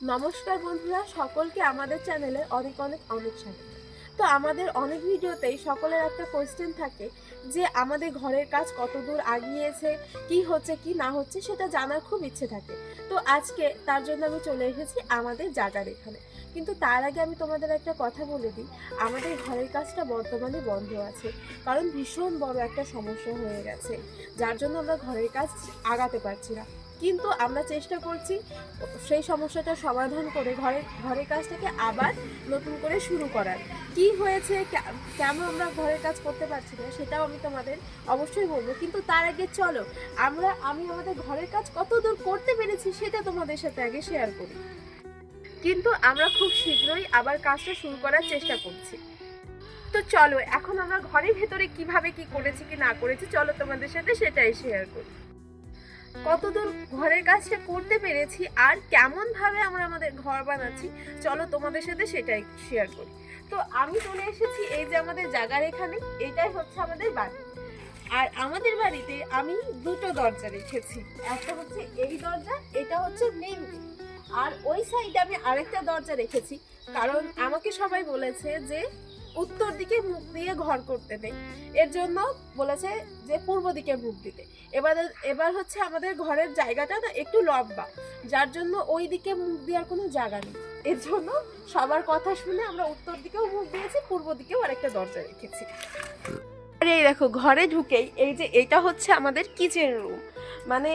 নমস্কার বন্ধুরা, সকলকে আমাদের চ্যানেলে অনেক অনেক অনেক স্বাগত। তো আমাদের অনেক ভিডিওতেই সকলের একটা কোয়েশ্চেন থাকে যে আমাদের ঘরের কাজ কত দূর আগিয়েছে, কি হচ্ছে, কি না হচ্ছে সেটা জানার খুব ইচ্ছে থাকে। তো আজকে তার জন্য আমি চলে এসেছি আমাদের জায়গার এখানে। কিন্তু তার আগে আমি তোমাদের একটা কথা বলে দিই, আমাদের ঘরের কাজটা বর্তমানে বন্ধ আছে, কারণ ভীষণ বড় একটা সমস্যা হয়ে গেছে, যার জন্য আমরা ঘরের কাজ আগাতে পারছি না। কিন্তু আমরা চেষ্টা করছি সেই সমস্যাটা সমাধান করে ঘরের ঘরের কাজটাকে আবার নতুন করে শুরু করার। কি হয়েছে কেন আমরা ঘরের কাজ করতে পারছি না সেটাও আমি তোমাদের অবশ্যই বলব। কিন্তু তার আগে চলো, আমরা আমি আমাদের ঘরের কাজ কত দূর করতে পেরেছি সেটা তোমাদের সাথে আগে শেয়ার করি। কিন্তু আমরা খুব শীঘ্রই আবার কাজটা শুরু করার চেষ্টা করছি। তো চলো, এখন আমরা ঘরের ভেতরে কীভাবে কি করেছি কি না করেছি, চলো তোমাদের সাথে সেটাই শেয়ার করি। কতদূর ঘরের কাজটা করতে পেরেছি আর কেমন ভাবে আমরা আমাদের ঘর বানাচ্ছি, চলো তোমাদের সাথে সেটাই শেয়ার করি। তো আমি চলে এসেছি এই যে আমাদের জায়গার এখানে, এটাই হচ্ছে আমাদের বাড়ি। আর আমাদের বাড়িতে আমি দুটো দরজা রেখেছি, একটা হচ্ছে এই দরজা, এটা হচ্ছে মেইন আর ওই সাইডে আমি আরেকটা দরজা রেখেছি, কারণ আমাকে সবাই বলেছে যে উত্তর দিকে মুখ দিয়ে ঘর করতে নেই। এর জন্য বলেছে যে পূর্ব দিকে মুখ দিতে। এবার এবার হচ্ছে আমাদের ঘরের জায়গাটা না একটু লম্বা। যার জন্য ওই দিকে মুখ দেওয়ার কোনো জায়গা নেই। এর জন্য সবার কথা শুনে আমরা উত্তর দিকেও মুখ দিয়েছি, পূর্ব দিকেও আরেকটা দরজা রেখেছি। আর এই দেখো, ঘরে ঢুকেই এই যে এটা হচ্ছে আমাদের কিচেন রুম মানে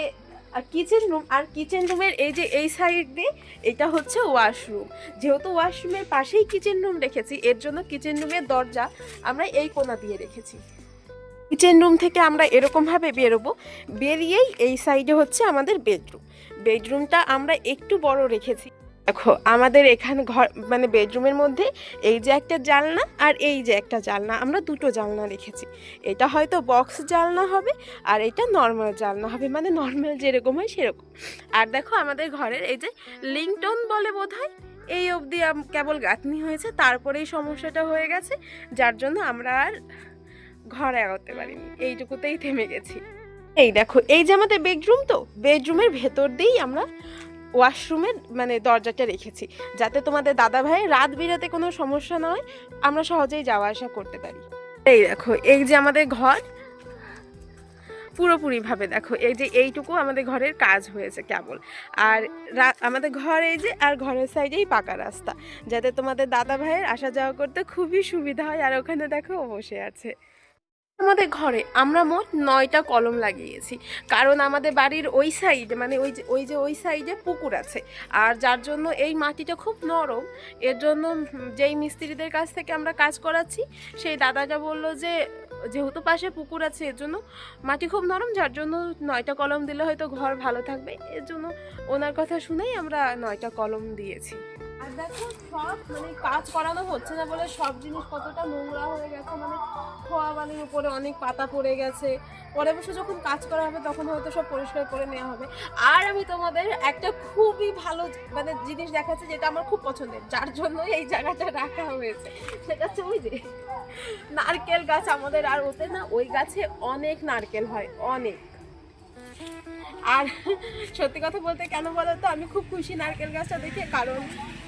কিচেন রুম আর কিচেন রুমের এই যে এই সাইড দিয়ে এটা হচ্ছে ওয়াশরুম যেহেতু ওয়াশরুমের পাশেই কিচেন রুম রেখেছি, এর জন্য কিচেন রুমের দরজা আমরা এই কোনা দিয়ে রেখেছি। কিচেন রুম থেকে আমরা এরকমভাবে বেরোবো, বেরিয়েই এই সাইডে হচ্ছে আমাদের বেডরুম বেডরুমটা আমরা একটু বড় রেখেছি। দেখো, আমাদের এখানে ঘর মানে বেডরুমের মধ্যে এই যে একটা জালনা আর এই যে একটা জালনা, আমরা দুটো জানলা রেখেছি। এটা হয়তো বক্স জালনা হবে আর এটা নর্মাল জালনা হবে মানে নর্মাল যেরকম হয় সেরকম। আর দেখো, আমাদের ঘরের এই যে লিংটন বলে বোধ হয় এই অবধি কেবল গাঁথনি হয়েছে, তারপরেই সমস্যাটা হয়ে গেছে, যার জন্য আমরা আর ঘরে এগোতে পারিনি। এইটুকুতেই থেমে গেছি। এই দেখো, এই যে আমাদের বেডরুম তো, বেডরুমের ভেতর দিয়েই আমরা ওয়াশরুমের মানে দরজাটা রেখেছি, যাতে তোমাদের দাদা ভাই রাত বিরাতে কোনো সমস্যা না হয়, আমরা সহজেই যাওয়া আসা করতে পারি। এই দেখো, এই যে আমাদের ঘর, পুরোপুরিভাবে দেখো, এই যে এইটুকু আমাদের ঘরের কাজ হয়েছে কেবল। আর আমাদের ঘর এই যে, আর ঘরের সাইডেই পাকা রাস্তা, যাতে তোমাদের দাদা ভাইয়ের আসা যাওয়া করতে খুবই সুবিধা হয়, আর ওখানে দেখো বসে আছে। আমাদের ঘরে আমরা মোট নয়টা কলম লাগিয়েছি। কারণ আমাদের বাড়ির ওই সাইডে মানে ওই যে ওই যে, ওই সাইডে পুকুর আছে। আর যার জন্য এই মাটিটা খুব নরম, এর জন্য যেই মিস্ত্রিদের কাছ থেকে আমরা কাজ করাচ্ছি, সেই দাদাটা বলল যে, যেহেতু পাশে পুকুর আছে, এর জন্য মাটি খুব নরম, যার জন্য নয়টা কলম দিলে হয়তো ঘর ভালো থাকবে। এর জন্য ওনার কথা শুনেই আমরা নয়টা কলম দিয়েছি। আর দেখো সব মানে কাজ করানো হচ্ছে না বলে সব জিনিসপত্রটা নোংরা হয়ে গেছে মানে খোয়া বালির উপরে অনেক পাতা পড়ে গেছে। পরে বসে যখন কাজ করা হবে তখন হয়তো সব পরিষ্কার করে নেওয়া হবে। আর আমি তোমাদের একটা খুবই ভালো মানে জিনিস দেখাচ্ছি যেটা আমার খুব পছন্দের, যার জন্য এই জায়গাটা রাখা হয়েছে। সেটা হচ্ছে ওই যে নারকেল গাছ আমাদের, আর ওতে না ওই গাছে অনেক নারকেল হয়, অনেক। আর সত্যি কথা বলতে কেন বলো তো, আমি খুব খুশি নারকেল গাছটা দেখে, কারণ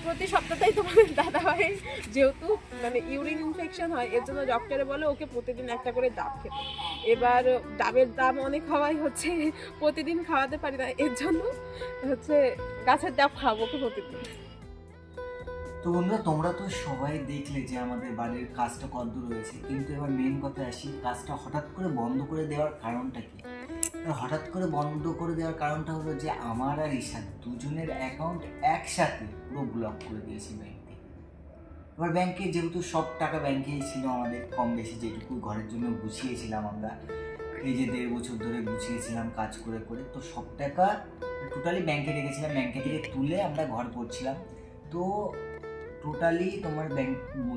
প্রতি সপ্তাহতেই তোমাদের দাদা ভাই যেহেতু মানে ইউরিন ইনফেকশন হয়, এর জন্য ডক্টরে বলে ওকে প্রতিদিন একটা করে ডাব খেতে। এবার ডাবের দাম অনেক হওয়াই হচ্ছে প্রতিদিন খাওয়াতে পারি না, এর জন্য হচ্ছে গাছের ডাব খাওয়াবো ওকে প্রতিদিন। তো বন্ধুরা, তোমরা তো সবাই দেখলে যে আমাদের বাড়ির কাজটা কতদূর রয়েছে কিন্তু এবার মেন কথা আসি, কাজটা হঠাৎ করে বন্ধ করে দেওয়ার কারণটা কি? হঠাৎ করে বন্ধ করে দেওয়ার কারণটা হলো যে আমার আর ঈশান দুজনের অ্যাকাউন্ট একসাথে পুরো ব্লক করে দিয়েছি ব্যাংকে এবার ব্যাংকে যেহেতু সব টাকা ব্যাংকেই ছিল, আমাদের কম বেশি যেটুকু ঘরের জন্য গুছিয়েছিলাম আমরা, এই যে দেড় বছর ধরে গুছিয়েছিলাম কাজ করে করে, তো সব টাকা টোটালি ব্যাংকে রেখেছিলাম ব্যাংকে থেকে তুলে আমরা ঘর করছিলাম। তো টোটালি তোমার ব্যাংক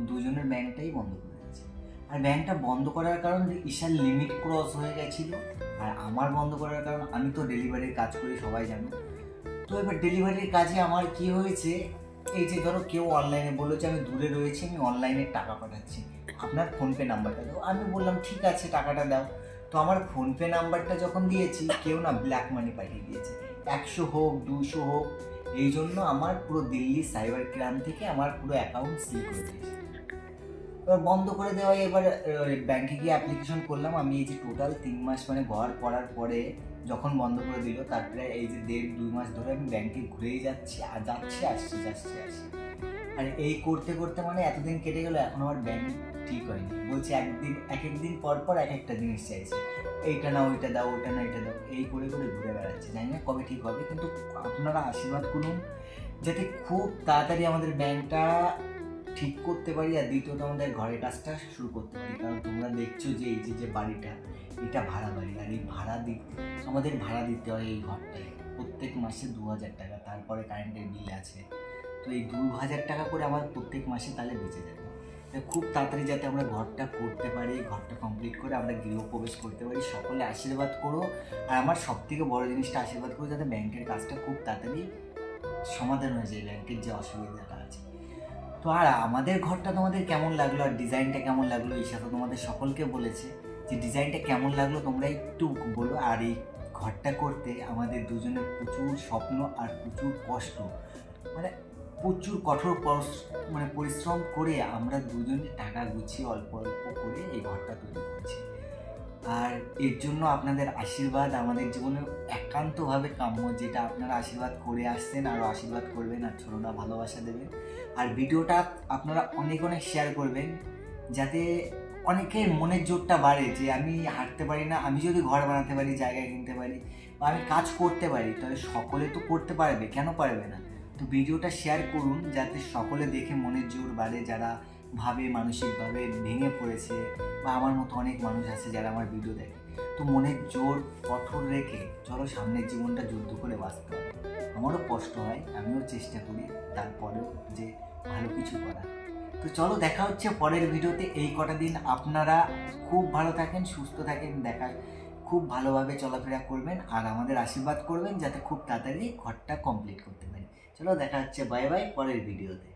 দুজনের ব্যাংকটাই বন্ধ করে দিয়েছে। আর ব্যাংকটা বন্ধ করার কারণ ঈশার লিমিট ক্রস হয়ে গেছিল। আর আমার বন্ধ করার কারণ আমি তো ডেলিভারির কাজ করি, সবাই জানো। তো এবার ডেলিভারির কাজে আমার কি হয়েছে? এই যে ধরো কেউ অনলাইনে বলল যে আমি দূরে রয়েছি, আমি অনলাইনে টাকা পাঠাচ্ছি। আপনার ফোনপে নাম্বারটা দাও। আমি বললাম, ঠিক আছে, টাকাটা দাও। তো আমার ফোনপে নাম্বারটা যখন দিয়েছি, কেউ না ব্ল্যাক মানি পাঠিয়ে দিয়েছে। একশো হোক দুশো হোক, এই জন্য আমার পুরো দিল্লি সাইবার ক্রাইম থেকে আমার পুরো অ্যাকাউন্ট সিল করে দিয়েছে। এবার বন্ধ করে দেওয়ায় এবার ব্যাংকে গিয়ে অ্যাপ্লিকেশন করলাম। আমি এই যে টোটাল তিন মাস মানে ঘর পড়ার পরে যখন বন্ধ করে দিল, তারপরে এই যে দেড়, দুই মাস ধরে আমি ব্যাংকে ঘুরেই যাচ্ছি, আর যাচ্ছি, আসছি যাচ্ছি, আসছি। আর এই করতে করতে মানে এতদিন কেটে গেল, এখন আমার ব্যাংক ঠিক হয়নি। বলছে একদিন, এক একদিন পর পর এক একটা জিনিস চাইছে। এইটা না ওইটা দাও ওইটা না এটা দাও। এই করে করে ঘুরে বেড়াচ্ছে। জানি না কবে ঠিক হবে, কিন্তু আপনারা আশীর্বাদ করুন, যাতে খুব তাড়াতাড়ি আমাদের ব্যাংকটা ঠিক করতে পারি আর দ্বিতীয়ত আমাদের ঘরের কাজটা শুরু করতে পারি। কারণ তোমরা দেখছ যে এই যে যে বাড়িটা, এটা ভাড়া বাড়ি। আর এই ভাড়া দিতে, আমাদের ভাড়া দিতে হয় এই ঘরটায়। প্রত্যেক মাসে দু হাজার টাকা, তারপরে কারেন্টের বিল আছে। তো এই দু হাজার টাকা করে আমার প্রত্যেক মাসে তাহলে বেঁচে যাবে খুব তাড়াতাড়ি যাতে আমরা ঘরটা করতে পারি, ঘরটা কমপ্লিট করে আমরা গৃহপ্রবেশ করতে পারি। সকলে আশীর্বাদ করো। আর আমার সব থেকে বড় জিনিসটা আশীর্বাদ করো, যাতে ব্যাংকের কাজটা খুব তাড়াতাড়ি সমাধান হয়ে যায়, ব্যাংকের যে অসুবিধাটা আছে। তো আর আমাদের ঘরটা তোমাদের কেমন লাগল? আর ডিজাইনটা কেমন লাগল? ঈশা তো তোমাদের সকলকে বলেছে যে ডিজাইনটা কেমন লাগল তোমরা একটু বলো। আর এই ঘরটা করতে আমাদের দুজনের প্রচুর স্বপ্ন আর প্রচুর কষ্ট। মানে প্রচুর কঠোর মানে পরিশ্রম করে আমরা দুজনে টাকা গুছিয়ে অল্প অল্প করে এই ঘরটা তৈরি করছি। আর এর জন্য আপনাদের আশীর্বাদ আমাদের জীবনে একান্তভাবে কাম্য, যেটা আপনারা আশীর্বাদ করে আসছেন আরও আশীর্বাদ করবেন আর ছোটরা ভালোবাসা দেবেন। আর ভিডিওটা আপনারা অনেক অনেক শেয়ার করবেন, যাতে অনেকের মনের জোরটা বাড়ে যে আমি হাঁটতে পারি না, আমি যদি ঘর বানাতে পারি, জায়গায় কিনতে পারি বা আমি কাজ করতে পারি, তাহলে সকলে তো করতে পারবে, কেন পারবে না? তো ভিডিওটা শেয়ার করুন, যাতে সকলে দেখে মনের জোর বাড়ে, যারা ভাবে মানসিকভাবে ভেঙে পড়েছে বা আমার মতো অনেক মানুষ আছে যারা আমার ভিডিও দেখে। তো মনের জোর কঠোর রেখে চলো সামনের জীবনটা যুদ্ধ করে বাঁচতে হবে। আমারও কষ্ট হয়, আমিও চেষ্টা করি, তারপরেও যে ভালো কিছু করা। তো চলো দেখা হচ্ছে পরের ভিডিওতে। এই কটা দিন আপনারা খুব ভালো থাকেন, সুস্থ থাকেন দেখা খুব ভালোভাবে চলাফেরা করবেন আর আমাদের আশীর্বাদ করবেন যাতে খুব তাড়াতাড়ি ঘরটা কমপ্লিট করতে পারি। চলো দেখা হচ্ছে বাই বাই পরের ভিডিওতে।